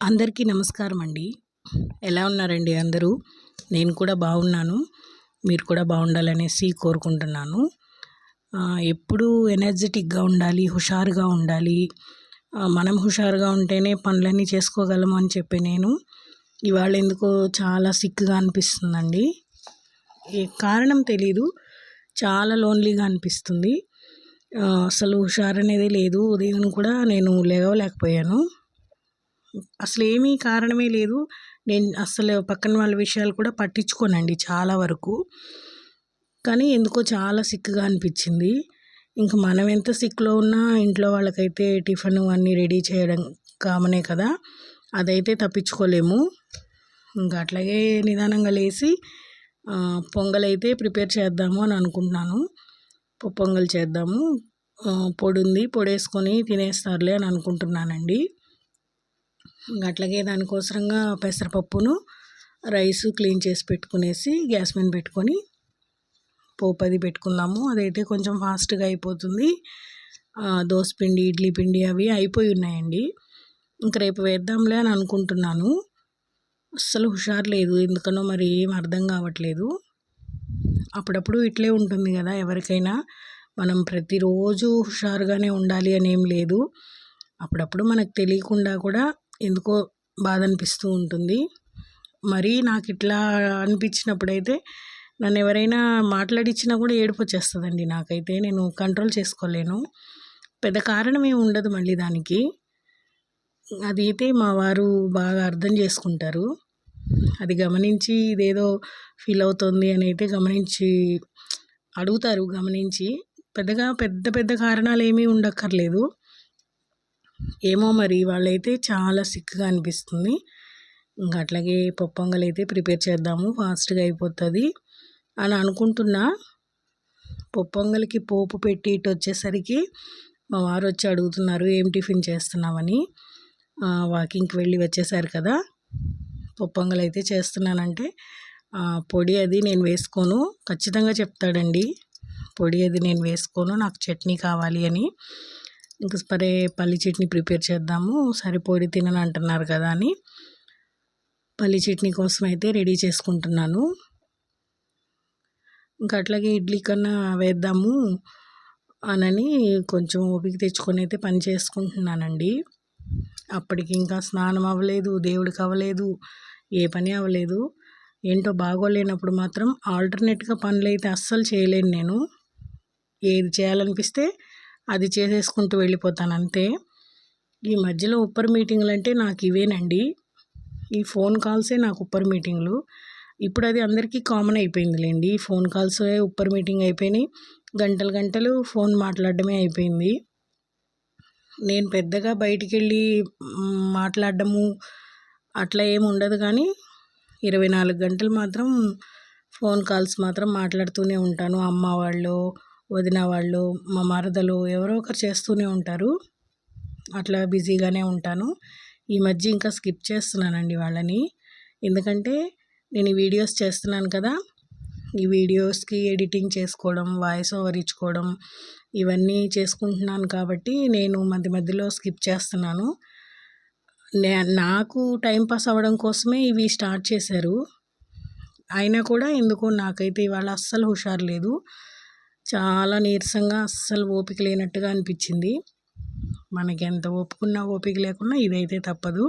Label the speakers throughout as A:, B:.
A: అందరికీ నమస్కారం అండి ఎలా ఉన్నారండి అందరూ? నేను కూడా బాగున్నాను. మీరు కూడా బాగుండాలనేసి కోరుకుంటున్నాను. ఎప్పుడూ ఎనర్జెటిక్గా ఉండాలి హుషారుగా ఉండాలి. మనం హుషారుగా ఉంటేనే పనులన్నీ చేసుకోగలము అని చెప్పి నేను. ఇవాళ ఎందుకో చాలా సిక్గా అనిపిస్తుందండి. ఏ కారణం తెలీదు. చాలా లోన్లీగా అనిపిస్తుంది. అసలు హుషారు అనేది లేదు. ఉదయం కూడా నేను లేవలేకపోయాను. అసలు ఏమీ కారణమే లేదు. నేను అసలు పక్కన వాళ్ళ విషయాలు కూడా పట్టించుకోనండి చాలా వరకు. కానీ ఎందుకో చాలా సిక్గా అనిపించింది. ఇంక మనం ఎంత సిక్లో ఉన్నా ఇంట్లో వాళ్ళకైతే టిఫిన్ అన్నీ రెడీ చేయడం కామనే కదా. అదైతే తప్పించుకోలేము. ఇంకా అట్లాగే నిదానంగా లేచి పొంగలైతే ప్రిపేర్ చేద్దాము అని అనుకుంటున్నాను. పొంగల్ చేద్దాము. పొడి ఉంది పొడి వేసుకొని తినేస్తారులే అని అనుకుంటున్నానండి. అట్లాగే దానికోసరంగా పెసరపప్పును రైస్ క్లీన్ చేసి పెట్టుకునేసి గ్యాస్ మీద పెట్టుకొని పోపు అది పెట్టుకుందాము. అదైతే కొంచెం ఫాస్ట్గా అయిపోతుంది. పిండి ఇడ్లీ పిండి అవి అయిపోయి ఉన్నాయండి. ఇంక రేపు వేద్దాంలే అని అనుకుంటున్నాను. అస్సలు హుషారు లేదు. ఎందుకనో మరి ఏం అర్థం కావట్లేదు. అప్పుడప్పుడు ఇట్లే ఉంటుంది కదా ఎవరికైనా. మనం ప్రతిరోజు హుషారుగానే ఉండాలి అని ఏం లేదు. అప్పుడప్పుడు మనకు తెలియకుండా కూడా ఎందుకో బాధ అనిపిస్తూ ఉంటుంది. మరీ నాకు ఇట్లా అనిపించినప్పుడైతే నన్ను ఎవరైనా మాట్లాడించినా కూడా ఏడుపు వచ్చేస్తుందండి నాకైతే. నేను కంట్రోల్ చేసుకోలేను. పెద్ద కారణం ఏమి ఉండదు మళ్ళీ దానికి. అది అయితే మా వారు బాగా అర్థం చేసుకుంటారు. అది గమనించి ఇదేదో ఫీల్ అవుతుంది అని అయితే గమనించి అడుగుతారు గమనించి. పెద్దగా పెద్ద పెద్ద కారణాలు ఏమీ ఉండక్కర్లేదు. ఏమో మరి వాళ్ళైతే చాలా సిక్గా అనిపిస్తుంది. ఇంకా అట్లాగే పొంగల్ అయితే ప్రిపేర్ చేద్దాము ఫాస్ట్గా అయిపోతుంది అని అనుకుంటున్నా. పొంగల్కి పోపు పెట్టి ఇటు వచ్చేసరికి మా వారు వచ్చి అడుగుతున్నారు ఏం టిఫిన్ చేస్తున్నామని వాకింగ్కి వెళ్ళి వచ్చేసారు కదా. పొంగల్ అయితే చేస్తున్నానంటే పొడి అది నేను వేసుకోను ఖచ్చితంగా చెప్తాడండి. పొడి అది నేను వేసుకోను నాకు చట్నీ కావాలి అని. ఇంకా సరే పల్లి చట్నీ ప్రిపేర్ చేద్దాము. సరిపోయి తినని అంటున్నారు కదా అని. పల్లి చట్నీ కోసం అయితే రెడీ చేసుకుంటున్నాను. ఇంకా అట్లాగే ఇడ్లీ కన్నా వేద్దాము అనని కొంచెం ఓపిక తెచ్చుకొని అయితే పని చేసుకుంటున్నానండి. అప్పటికి ఇంకా స్నానం అవ్వలేదు దేవుడికి అవ్వలేదు ఏ పని అవ్వలేదు. ఏంటో బాగోలేనప్పుడు మాత్రం ఆల్టర్నేట్గా పనులు అయితే అస్సలు చేయలేను నేను. ఏది చేయాలనిపిస్తే అది చేసేసుకుంటూ వెళ్ళిపోతాను అంతే ఈ మధ్యలో ఉప్పర్ మీటింగ్లు అంటే నాకు ఇవేనండి. ఈ ఫోన్ కాల్సే నాకు ఉప్పర్ మీటింగ్లు. ఇప్పుడు అది అందరికీ కామన్ అయిపోయిందిలేండి. ఈ ఫోన్ కాల్స్ ఉప్పర్ మీటింగ్ అయిపోయినాయి. గంటలు గంటలు ఫోన్ మాట్లాడడమే అయిపోయింది. నేను పెద్దగా బయటికి వెళ్ళి మాట్లాడడము అట్లా ఏమి ఉండదు కానీ ఇరవై నాలుగు గంటలు మాత్రం ఫోన్ కాల్స్ మాత్రం మాట్లాడుతూనే ఉంటాను. అమ్మ వాళ్ళు వదిన వాళ్ళు మా మరదలు ఎవరో ఒకరు చేస్తూనే ఉంటారు. అట్లా బిజీగానే ఉంటాను. ఈ మధ్య ఇంకా స్కిప్ చేస్తున్నానండి వాళ్ళని. ఎందుకంటే నేను ఈ వీడియోస్ చేస్తున్నాను కదా. ఈ వీడియోస్కి ఎడిటింగ్ చేసుకోవడం వాయిస్ ఓవర్ ఇచ్చుకోవడం ఇవన్నీ చేసుకుంటున్నాను కాబట్టి నేను మధ్య మధ్యలో స్కిప్ చేస్తున్నాను. నే నాకు టైంపాస్ అవ్వడం కోసమే ఇవి స్టార్ట్ చేశారు. అయినా కూడా ఎందుకో నాకైతే ఇవాళ అస్సలు హుషారు లేదు. చాలా నీరసంగా అస్సలు ఓపిక లేనట్టుగా అనిపించింది. మనకి ఎంత ఒప్పుకున్నా ఓపిక లేకున్నా ఇదైతే తప్పదు.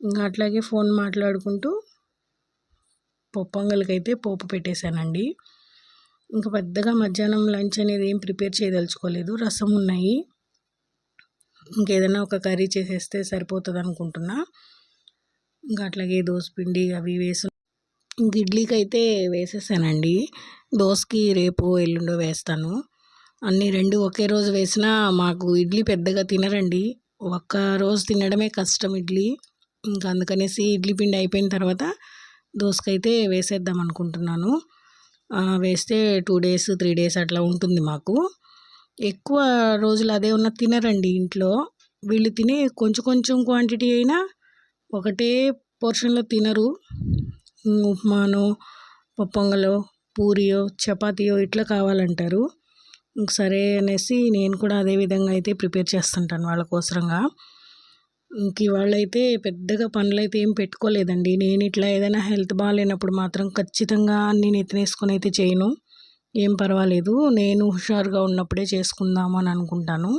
A: ఇంకా అట్లాగే ఫోన్ మాట్లాడుకుంటూ పొంగల్కి అయితే పోపు పెట్టేశానండి. ఇంకా పెద్దగా మధ్యాహ్నం లంచ్ అనేది ఏం ప్రిపేర్ చేయదలుచుకోలేదు. రసం ఉన్నాయి. ఇంకేదైనా ఒక కర్రీ చేసేస్తే సరిపోతుంది అనుకుంటున్నా ఇంకా అట్లాగే పిండి అవి వేసి ఇంక ఇడ్లీకి అయితే వేసేసానండి. దోసకి రేపు ఎల్లుండో వేస్తాను. అన్ని రెండు ఒకే రోజు వేసినా మాకు ఇడ్లీ పెద్దగా తినరండి. ఒక్క రోజు తినడమే కష్టం ఇడ్లీ. ఇంకా అందుకనేసి ఇడ్లీ పిండి అయిపోయిన తర్వాత దోసకైతే వేసేద్దాం అనుకుంటున్నాను. వేస్తే టూ డేస్ త్రీ డేస్ అట్లా ఉంటుంది మాకు. ఎక్కువ రోజులు అదే ఉన్న తినరండి ఇంట్లో. వీళ్ళు తినే కొంచెం కొంచెం క్వాంటిటీ అయినా ఒకటే పోర్షన్లో తినరు. ఉప్మానో పప్పొంగలు పూరియో చపాతీయో ఇట్లా కావాలంటారు. సరే అనేసి నేను కూడా అదే విధంగా అయితే ప్రిపేర్ చేస్తుంటాను వాళ్ళ కోసరంగా ఇంక ఇవాళైతే పెద్దగా పనులు అయితే ఏం పెట్టుకోలేదండి. నేను ఇట్లా ఏదైనా హెల్త్ బాగాలేనప్పుడు మాత్రం ఖచ్చితంగా నేను ఎత్తినేసుకొని అయితే చేయను. ఏం పర్వాలేదు. నేను హుషారుగా ఉన్నప్పుడే చేసుకుందాము అని అనుకుంటాను.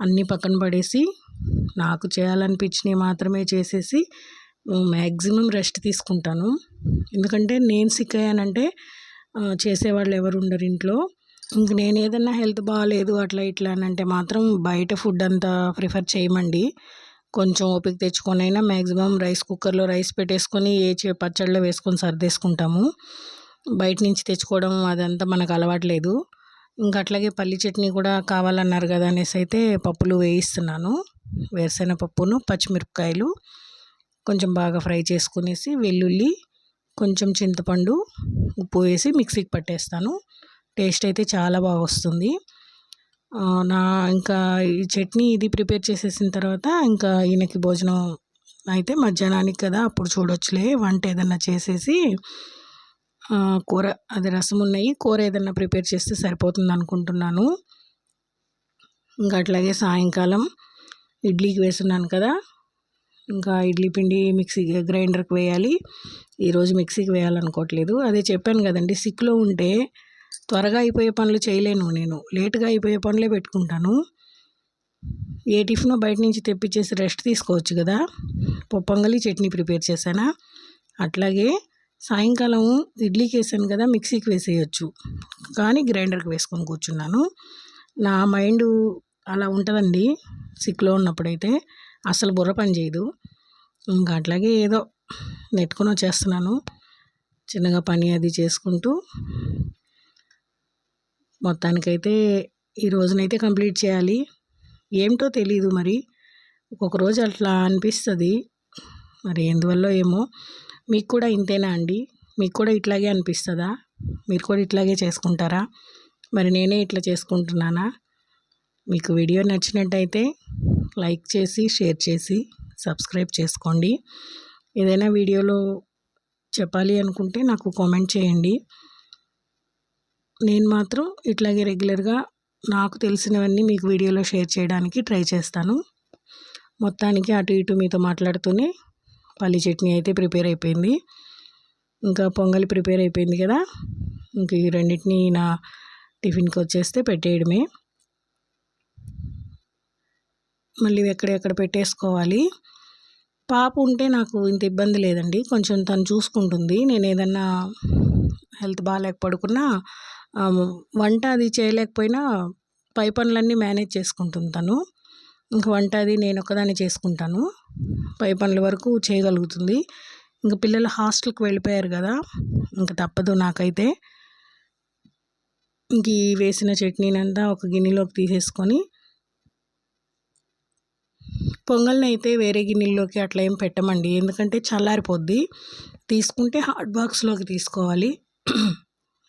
A: అన్నీ పక్కన పడేసి నాకు చేయాలనిపించినవి మాత్రమే చేసేసి మ్యాక్సిమం రెస్ట్ తీసుకుంటాను. ఎందుకంటే నేను సిక్ అయ్యానంటే చేసేవాళ్ళు ఎవరు ఉండరు ఇంట్లో. ఇంక నేను ఏదన్నా హెల్త్ బాగాలేదు అట్లా ఇట్లా అని అంటే మాత్రం బయట ఫుడ్ అంతా ప్రిఫర్ చేయమండి. కొంచెం ఓపిక తెచ్చుకొని అయినా మ్యాక్సిమం రైస్ కుక్కర్లో రైస్ పెట్టేసుకొని ఏ పచ్చళ్ళలో వేసుకొని సర్దేసుకుంటాము. బయట నుంచి తెచ్చుకోవడం అదంతా మనకు అలవాట్లేదు ఇంకా అట్లాగే పల్లి చట్నీ కూడా కావాలన్నారు కదా అనేసి అయితే పప్పులు వేయిస్తున్నాను. వేరుశెనగ పప్పును పచ్చిమిరపకాయలు కొంచెం బాగా ఫ్రై చేసుకునేసి వెల్లుల్లి కొంచెం చింతపండు ఉప్పు వేసి మిక్సీకి పట్టేస్తాను. టేస్ట్ అయితే చాలా బాగా వస్తుంది. నా ఇంకా ఈ చట్నీ ఇది ప్రిపేర్ చేసేసిన తర్వాత ఇంకా ఈయనకి భోజనం అయితే మధ్యాహ్నానికి కదా అప్పుడు చూడొచ్చులే. వంట ఏదన్నా చేసేసి కూర అది రసం ఉన్నాయి. కూర ఏదన్నా ప్రిపేర్ చేస్తే సరిపోతుంది అనుకుంటున్నాను. ఇంకా అట్లాగే సాయంకాలం ఇడ్లీకి వేస్తున్నాను కదా ఇంకా ఇడ్లీ పిండి మిక్సీ గ్రైండర్కి వేయాలి. ఈరోజు మిక్సీకి వేయాలనుకోవట్లేదు. అదే చెప్పాను కదండి సిక్లో ఉంటే త్వరగా అయిపోయే పనులు చేయలేను నేను. లేటుగా అయిపోయే పనులే పెట్టుకుంటాను. ఏ టిఫినో బయట నుంచి తెప్పించేసి రెస్ట్ తీసుకోవచ్చు కదా. పొప్పంగలి చట్నీ ప్రిపేర్ చేశానా? అట్లాగే సాయంకాలం ఇడ్లీకి వేసాను కదా మిక్సీకి వేసేయచ్చు. కానీ గ్రైండర్కి వేసుకొని కూర్చున్నాను. నా మైండ్ అలా ఉంటుందండి సిక్లో ఉన్నప్పుడైతే. అసలు బుర్ర పని చేయదు. ఇంకా అట్లాగే ఏదో నెట్టుకొని వచ్చేస్తున్నాను. చిన్నగా పని అది చేసుకుంటూ మొత్తానికైతే ఈ రోజునైతే కంప్లీట్ చేయాలి. ఏమిటో తెలీదు మరి. ఒక్కొక్క రోజు అట్లా అనిపిస్తుంది. మరి ఎందువల్ల ఏమో. మీకు కూడా ఇంతేనా అండి? మీకు కూడా ఇట్లాగే అనిపిస్తుందా? మీరు కూడా ఇట్లాగే చేసుకుంటారా? మరి నేనే ఇట్లా చేసుకుంటున్నానా? మీకు వీడియో నచ్చినట్టయితే లైక్ చేసి షేర్ చేసి సబ్స్క్రైబ్ చేసుకోండి. ఏదైనా వీడియోలో చెప్పాలి అనుకుంటే నాకు కామెంట్ చేయండి. నేను మాత్రం ఇట్లాగే రెగ్యులర్గా నాకు తెలిసినవన్నీ మీకు వీడియోలో షేర్ చేయడానికి ట్రై చేస్తాను. మొత్తానికి అటు ఇటు మీతో మాట్లాడుతూనే పల్లి చట్నీ అయితే ప్రిపేర్ అయిపోయింది. ఇంకా పొంగలి ప్రిపేర్ అయిపోయింది కదా. ఇంక ఈ రెండింటిని నా టిఫిన్కి వచ్చేస్తే పెట్టేయడమే. మళ్ళీ ఎక్కడెక్కడ పెట్టేసుకోవాలి. పాప ఉంటే నాకు ఇంత ఇబ్బంది లేదండి. కొంచెం తను చూసుకుంటుంది. నేను ఏదన్నా హెల్త్ బాగాలేక పడుకున్నా వంట అది చేయలేకపోయినా పై పనులన్నీ మేనేజ్ చేసుకుంటుంది తను. ఇంక వంట అది నేను ఒకదాన్ని చేసుకుంటాను. పై పనుల వరకు చేయగలుగుతుంది. ఇంక పిల్లలు హాస్టల్కి వెళ్ళిపోయారు కదా ఇంక తప్పదు నాకైతే. ఇంక ఈ వేసిన చట్నీనంతా ఒక గిన్నెలోకి తీసేసుకొని పొంగల్ని అయితే వేరే గిన్నెల్లోకి అట్లా ఏం పెట్టమండి. ఎందుకంటే చల్లారిపోద్ది. తీసుకుంటే హాట్ బాక్స్లోకి తీసుకోవాలి.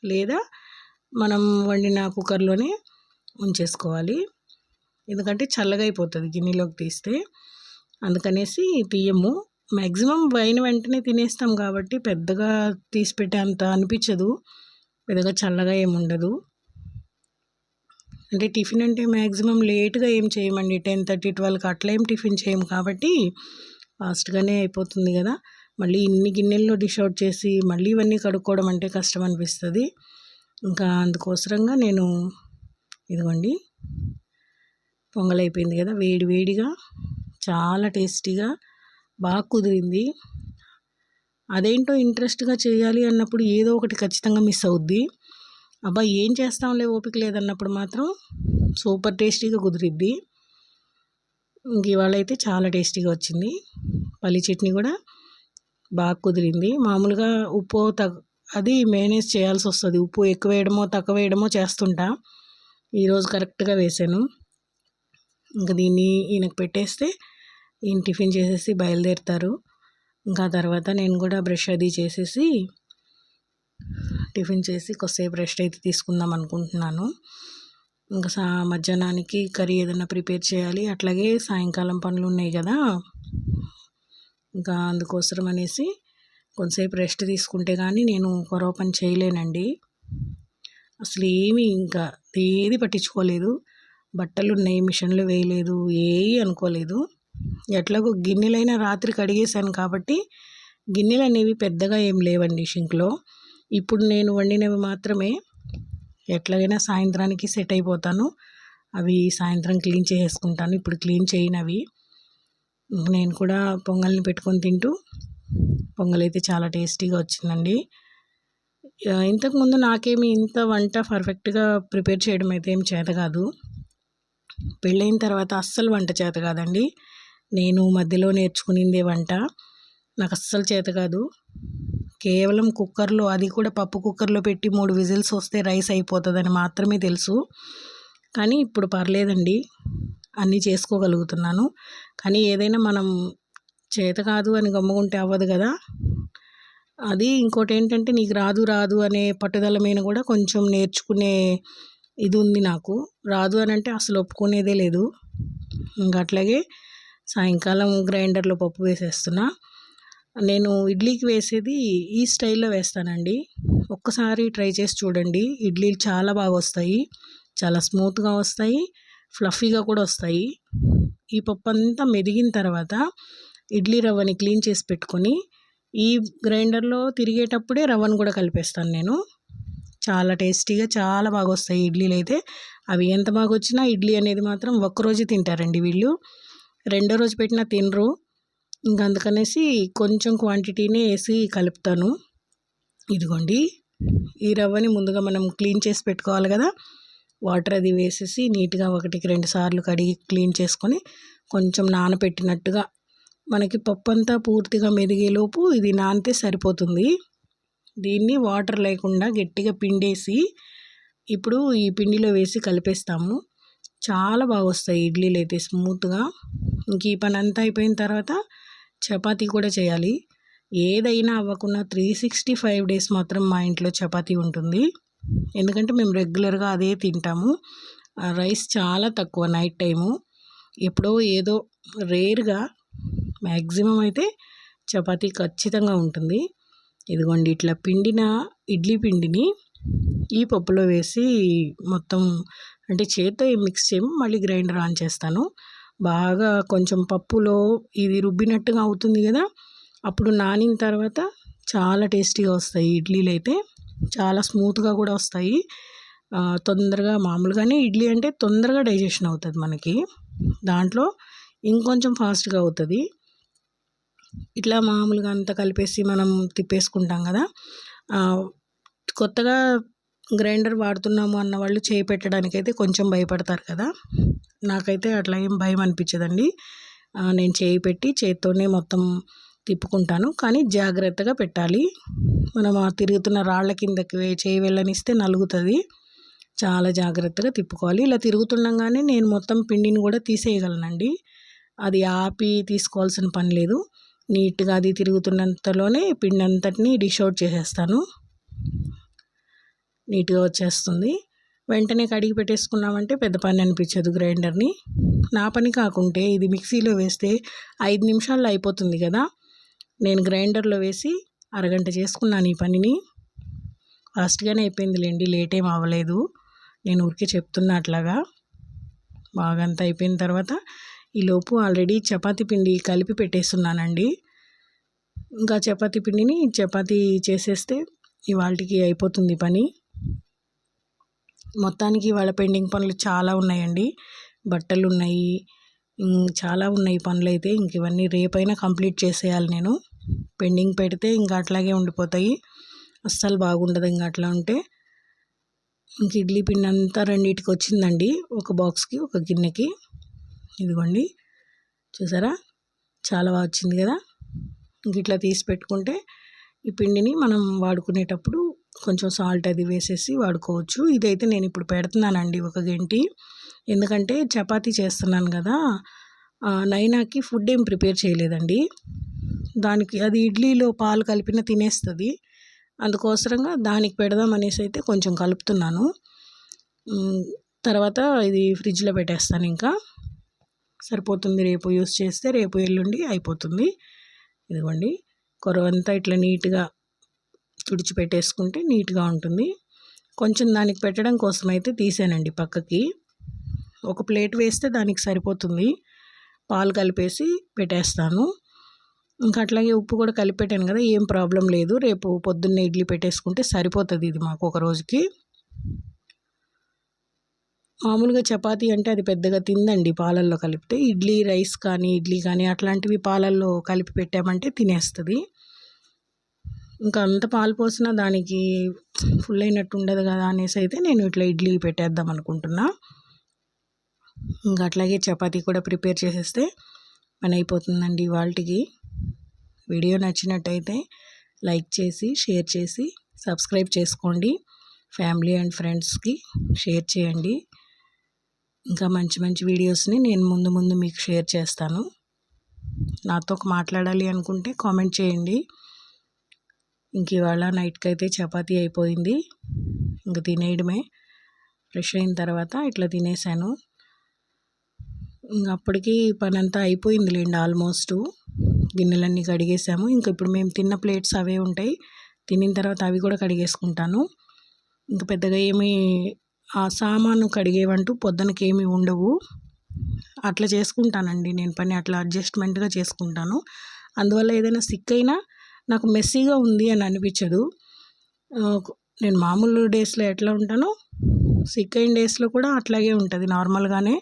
A: లేదా మనం వండిన కుక్కర్లోనే ఉంచేసుకోవాలి. ఎందుకంటే చల్లగా అయిపోతుంది గిన్నెలోకి తీస్తే. అందుకనేసి తీయము. మ్యాక్సిమం పైన వెంటనే తినేస్తాం కాబట్టి పెద్దగా తీసి పెట్టే అంత అనిపించదు. పెద్దగా చల్లగా ఏముండదు. అంటే టిఫిన్ అంటే మ్యాక్సిమం లేట్గా ఏం చేయమండి. టెన్ థర్టీ ట్వెల్వ్కి అట్లా ఏం టిఫిన్ చేయము కాబట్టి ఫాస్ట్గానే అయిపోతుంది కదా. మళ్ళీ ఇన్ని గిన్నెల్లో డిష్ అవుట్ చేసి మళ్ళీ ఇవన్నీ కడుక్కోవడం అంటే కష్టం అనిపిస్తుంది. ఇంకా అందుకోసరంగా నేను ఇదిగోండి పొంగల్ అయిపోయింది కదా. వేడి వేడిగా చాలా టేస్టీగా బాగా కుదిరింది. అదేంటో ఇంట్రెస్ట్గా చేయాలి అన్నప్పుడు ఏదో ఒకటి ఖచ్చితంగా మిస్ అవుద్ది. అబ్బా ఏం చేస్తాంలే ఓపిక లేదన్నప్పుడు మాత్రం సూపర్ టేస్టీగా కుదిరిద్ది. ఇంక ఇవాళ అయితే చాలా టేస్టీగా వచ్చింది. పల్లి చట్నీ కూడా బాగా కుదిరింది. మామూలుగా ఉప్పు తగ్ అది మేనేజ్ చేయాల్సి వస్తుంది. ఉప్పు ఎక్కువ వేయడమో తక్కువ వేయడమో చేస్తుంటా. ఈరోజు కరెక్ట్గా వేసాను. ఇంకా దీన్ని ఈయనకు పెట్టేస్తే ఈయన టిఫిన్ చేసేసి బయలుదేరుతారు. ఇంకా తర్వాత నేను కూడా బ్రష్ అది చేసేసి టిఫిన్ చేసి కొద్దిసేపు రెస్ట్ అయితే తీసుకుందాం అనుకుంటున్నాను. ఇంకా సా మధ్యాహ్నానికి కర్రీ ఏదైనా ప్రిపేర్ చేయాలి. అట్లాగే సాయంకాలం పనులు ఉన్నాయి కదా. ఇంకా అందుకోసం అనేసి కొంతసేపు రెస్ట్ తీసుకుంటే కానీ నేను కొరవ పని చేయలేనండి. అసలు ఏమీ ఇంకా ఏది పట్టించుకోలేదు. బట్టలు ఉన్నాయి మిషన్లు వేయలేదు ఏవి అనుకోలేదు. ఎట్లాగో గిన్నెలైనా రాత్రి కడిగేశాను కాబట్టి గిన్నెలు అనేవి పెద్దగా ఏం లేవండి షింక్లో. ఇప్పుడు నేను వండినవి మాత్రమే. ఎట్లాగైనా సాయంత్రానికి సెట్ అయిపోతాను. అవి సాయంత్రం క్లీన్ చేసుకుంటాను ఇప్పుడు క్లీన్ చేయనవి. నేను కూడా పొంగల్ని పెట్టుకొని తింటూ పొంగల్ అయితే చాలా టేస్టీగా వచ్చిందండి. ఇంతకుముందు నాకేమి ఇంత వంట పర్ఫెక్ట్గా ప్రిపేర్ చేయడం అయితే ఏం చేత కాదు. పెళ్ళైన తర్వాత అస్సలు వంట చేత కాదండి. నేను మధ్యలో నేర్చుకునిందే వంట. నాకు అస్సలు చేత కాదు. కేవలం కుక్కర్లో అది కూడా పప్పు కుక్కర్లో పెట్టి మూడు విజిల్స్ వస్తే రైస్ అయిపోతుందని మాత్రమే తెలుసు. కానీ ఇప్పుడు పర్లేదండి. అన్నీ చేసుకోగలుగుతున్నాను. కానీ ఏదైనా మనం చేత కాదు అని గమ్ముకుంటే అవ్వదు కదా. అది ఇంకోటి ఏంటంటే నీకు రాదు రాదు అనే పట్టుదల మీద కూడా కొంచెం నేర్చుకునే ఇది ఉంది నాకు. రాదు అని అంటే అసలు ఒప్పుకునేదే లేదు. ఇంకా అట్లాగే సాయంకాలం గ్రైండర్లో పప్పు వేసేస్తున్నా. నేను ఇడ్లీకి వేసేది ఈ స్టైల్లో వేస్తానండి. ఒక్కసారి ట్రై చేసి చూడండి. ఇడ్లీలు చాలా బాగా వస్తాయి. చాలా స్మూత్గా వస్తాయి. ఫ్లఫీగా కూడా వస్తాయి. ఈ పప్పు అంతా మెదిగిన తర్వాత ఇడ్లీ రవ్వని క్లీన్ చేసి పెట్టుకొని ఈ గ్రైండర్లో తిరిగేటప్పుడే రవ్వను కూడా కలిపేస్తాను నేను. చాలా టేస్టీగా చాలా బాగా వస్తాయి ఇడ్లీలు అయితే. అవి ఎంత బాగా వచ్చినా ఇడ్లీ అనేది మాత్రం ఒక్కరోజు తింటారండి వీళ్ళు. రెండో రోజు పెట్టినా తినరు. ఇంకా అందుకనేసి కొంచెం క్వాంటిటీనే వేసి కలుపుతాను. ఇదిగోండి ఈ రవ్వని ముందుగా మనం క్లీన్ చేసి పెట్టుకోవాలి కదా. వాటర్ అది వేసేసి నీట్గా ఒకటికి రెండు సార్లు కడిగి క్లీన్ చేసుకొని కొంచెం నానపెట్టినట్టుగా మనకి పప్పు అంతా పూర్తిగా మెదిగేలోపు ఇది నానితే సరిపోతుంది. దీన్ని వాటర్ లేకుండా గట్టిగా పిండేసి ఇప్పుడు ఈ పిండిలో వేసి కలిపేస్తాము. చాలా బాగా వస్తాయి ఇడ్లీలు అయితే స్మూత్గా. ఇంక ఈ పని అంతా అయిపోయిన తర్వాత చపాతీ కూడా చేయాలి. ఏదైనా అవ్వకుండా త్రీ సిక్స్టీ ఫైవ్ డేస్ మాత్రం మా ఇంట్లో చపాతీ ఉంటుంది. ఎందుకంటే మేము రెగ్యులర్గా అదే తింటాము. రైస్ చాలా తక్కువ నైట్ టైము. ఎప్పుడో ఏదో రేర్గా మ్యాక్సిమం అయితే చపాతీ ఖచ్చితంగా ఉంటుంది. ఇదిగోండి ఇట్లా పిండిన ఇడ్లీ పిండిని ఈ పప్పులో వేసి మొత్తం అంటే చేత్తో మిక్స్ చేయము మళ్ళీ గ్రైండర్ ఆన్ చేస్తాను. బాగా కొంచెం పప్పులో ఇది రుబ్బినట్టుగా అవుతుంది కదా అప్పుడు నానిన తర్వాత చాలా టేస్టీగా వస్తాయి ఇడ్లీలు అయితే. చాలా స్మూత్గా కూడా వస్తాయి. తొందరగా మామూలుగానే ఇడ్లీ అంటే తొందరగా డైజెషన్ అవుతుంది మనకి. దాంట్లో ఇంకొంచెం ఫాస్ట్గా అవుతుంది. ఇట్లా మామూలుగా అంతా కలిపేసి మనం తిప్పేసుకుంటాం కదా కొత్తగా గ్రైండర్ వాడుతున్నాము అన్న వాళ్ళు చేయి పెట్టడానికి అయితే కొంచెం భయపడతారు కదా. నాకైతే అట్లా ఏం భయం అనిపించదండి. నేను చేయి పెట్టి చేత్తోనే మొత్తం తిప్పుకుంటాను. కానీ జాగ్రత్తగా పెట్టాలి. మనం ఆ తిరుగుతున్న రాళ్ళ కిందకి చేయి వెళ్ళనిస్తే నలుగుతుంది. చాలా జాగ్రత్తగా తిప్పుకోవాలి. ఇలా తిరుగుతుండగానే నేను మొత్తం పిండిని కూడా తీసేయగలనండి. అది ఆపి తీసుకోవాల్సిన పని లేదు. నీట్గా అది తిరుగుతున్నంతలోనే పిండి అంతటిని డిష్ అవుట్ చేసేస్తాను. నీట్గా వచ్చేస్తుంది. వెంటనే కడిగి పెట్టేసుకున్నామంటే పెద్ద పని అనిపించదు గ్రైండర్ని. నా పని కాకుంటే ఇది మిక్సీలో వేస్తే ఐదు నిమిషాల్లో అయిపోతుంది కదా! నేను గ్రైండర్లో వేసి అరగంట చేసుకున్నాను ఈ పనిని. ఫాస్ట్గానే అయిపోయిందిలేండి లేట్ ఏం అవ్వలేదు నేను ఊరికే చెప్తున్నా అట్లాగా. బాగా అంతా అయిపోయిన తర్వాత ఈలోపు ఆల్రెడీ చపాతీ పిండి కలిపి పెట్టేస్తున్నానండి. ఇంకా చపాతీ పిండిని చపాతీ చేసేస్తే ఇవాళకి అయిపోతుంది పని. మొత్తానికి వాళ్ళ పెండింగ్ పనులు చాలా ఉన్నాయండి. బట్టలు ఉన్నాయి చాలా ఉన్నాయి పనులు అయితే ఇంక ఇవన్నీ రేపైనా కంప్లీట్ చేసేయాలి నేను. పెండింగ్ పెడితే ఇంకా అట్లాగే ఉండిపోతాయి. అస్సలు బాగుండదు ఇంకా అట్లా ఉంటే. ఇంక ఇడ్లీ పిండి అంతా రెండింటికి వచ్చిందండి. ఒక బాక్స్కి ఒక గిన్నెకి. ఇదిగోండి. చూసారా? చాలా బాగా వచ్చింది కదా? ఇంక ఇట్లా తీసి పెట్టుకుంటే ఈ పిండిని మనం వాడుకునేటప్పుడు కొంచెం సాల్ట్ అది వేసేసి వాడుకోవచ్చు. ఇదైతే నేను ఇప్పుడు పెడుతున్నానండి ఒక గంటి. ఎందుకంటే చపాతీ చేస్తున్నాను కదా నైనాకి ఫుడ్ ఏం ప్రిపేర్ చేయలేదండి. దానికి అది ఇడ్లీలో పాలు కలిపిన తినేస్తుంది. అందుకోసరంగా దానికి పెడదాం అనేసి అయితే కొంచెం కలుపుతున్నాను. తర్వాత ఇది ఫ్రిడ్జ్లో పెట్టేస్తాను ఇంకా. సరిపోతుంది రేపు యూస్ చేస్తే రేపు ఎల్లుండి అయిపోతుంది. ఇదిగోండి కొరవంతా ఇట్లా నీట్గా తుడిచిపెట్టేసుకుంటే నీట్గా ఉంటుంది. కొంచెం దానికి పెట్టడం కోసం అయితే తీసానండి పక్కకి. ఒక ప్లేట్ వేస్తే దానికి సరిపోతుంది. పాలు కలిపేసి పెట్టేస్తాను. ఇంకా అట్లాగే ఉప్పు కూడా కలిపి పెట్టాను కదా ఏం ప్రాబ్లం లేదు. రేపు పొద్దున్నే ఇడ్లీ పెట్టేసుకుంటే సరిపోతుంది ఇది మాకు ఒక రోజుకి. మామూలుగా చపాతీ అంటే అది పెద్దగా తిందండి పాలల్లో కలిపితే. ఇడ్లీ రైస్ కానీ ఇడ్లీ కానీ అట్లాంటివి పాలల్లో కలిపి పెట్టామంటే తినేస్తుంది. ఇంకా అంత పాలు పోసినా దానికి ఫుల్ అయినట్టు ఉండదు కదా అనేసి అయితే నేను ఇట్లా ఇడ్లీ పెట్టేద్దాం అనుకుంటున్నా. ఇంకా అట్లాగే చపాతీ కూడా ప్రిపేర్ చేసేస్తే పని అయిపోతుందండి వాళ్ళకి వీడియో నచ్చినట్టయితే లైక్ చేసి షేర్ చేసి సబ్స్క్రైబ్ చేసుకోండి. ఫ్యామిలీ అండ్ ఫ్రెండ్స్కి షేర్ చేయండి. ఇంకా మంచి మంచి వీడియోస్ని నేను ముందు ముందు మీకు షేర్ చేస్తాను. నాతో మాట్లాడాలి అనుకుంటే కామెంట్ చేయండి. ఇంక ఇవాళ నైట్కి అయితే చపాతీ అయిపోయింది. ఇంక తినేయడమే. ఫ్రెష్ అయిన తర్వాత ఇట్లా తినేసాను. అప్పటికి పని అంతా అయిపోయిందిలేండి ఆల్మోస్ట్. గిన్నెలన్నీ కడిగేసాము. ఇంకా ఇప్పుడు మేము తిన్న ప్లేట్స్ అవే ఉంటాయి. తినిన తర్వాత అవి కూడా కడిగేసుకుంటాను. ఇంకా పెద్దగా ఏమి ఆ సామాను కడిగేవంటూ పొద్దునకి ఏమి ఉండవు. అట్లా చేసుకుంటానండి నేను పని. అట్లా అడ్జస్ట్మెంట్గా చేసుకుంటాను. అందువల్ల ఏదైనా సిక్ అయినా నాకు మెస్సీగా ఉంది అని అనిపించదు. నేను మామూలు డేస్లో ఎట్లా ఉంటానో సిక్ అయిన డేస్లో కూడా అట్లాగే ఉంటుంది నార్మల్గానే.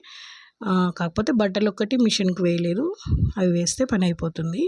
A: కాకపోతే బట్టలు ఒక్కటి మిషన్కి వేయలేదు. అవి వేస్తే పని అయిపోతుంది.